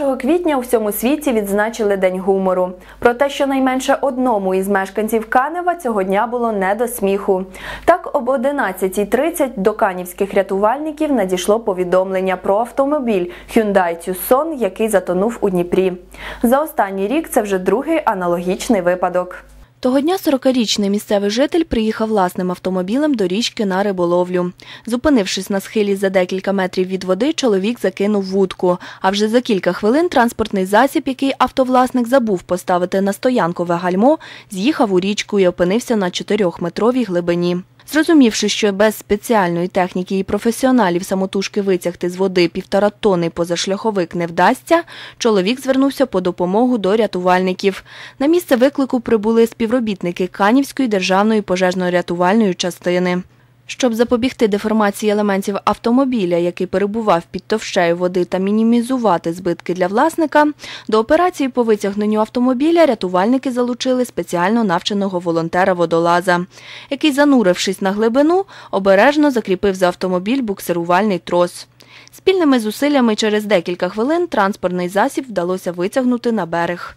1 квітня у всьому світі відзначили День гумору. Про те, що найменше одному із мешканців Канева цього дня було не до сміху. Так, об 11.30 до канівських рятувальників надійшло повідомлення про автомобіль Hyundai Tucson, який затонув у Дніпрі. За останній рік це вже другий аналогічний випадок. Того дня 40-річний місцевий житель приїхав власним автомобілем до річки на риболовлю. Зупинившись на схилі за декілька метрів від води, чоловік закинув вудку. А вже за кілька хвилин транспортний засіб, який автовласник забув поставити на стоянкове гальмо, з'їхав у річку і опинився на 4-метровій глибині. Зрозумівши, що без спеціальної техніки і професіоналів самотужки витягти з води півтора тонни позашляховик не вдасться, чоловік звернувся по допомогу до рятувальників. На місце виклику прибули співробітники Канівської державної пожежно-рятувальної частини. Щоб запобігти деформації елементів автомобіля, який перебував під товщею води та мінімізувати збитки для власника, до операції по витягненню автомобіля рятувальники залучили спеціально навченого волонтера-водолаза, який, занурившись на глибину, обережно закріпив за автомобіль буксирувальний трос. Спільними зусиллями через декілька хвилин транспортний засіб вдалося витягнути на берег.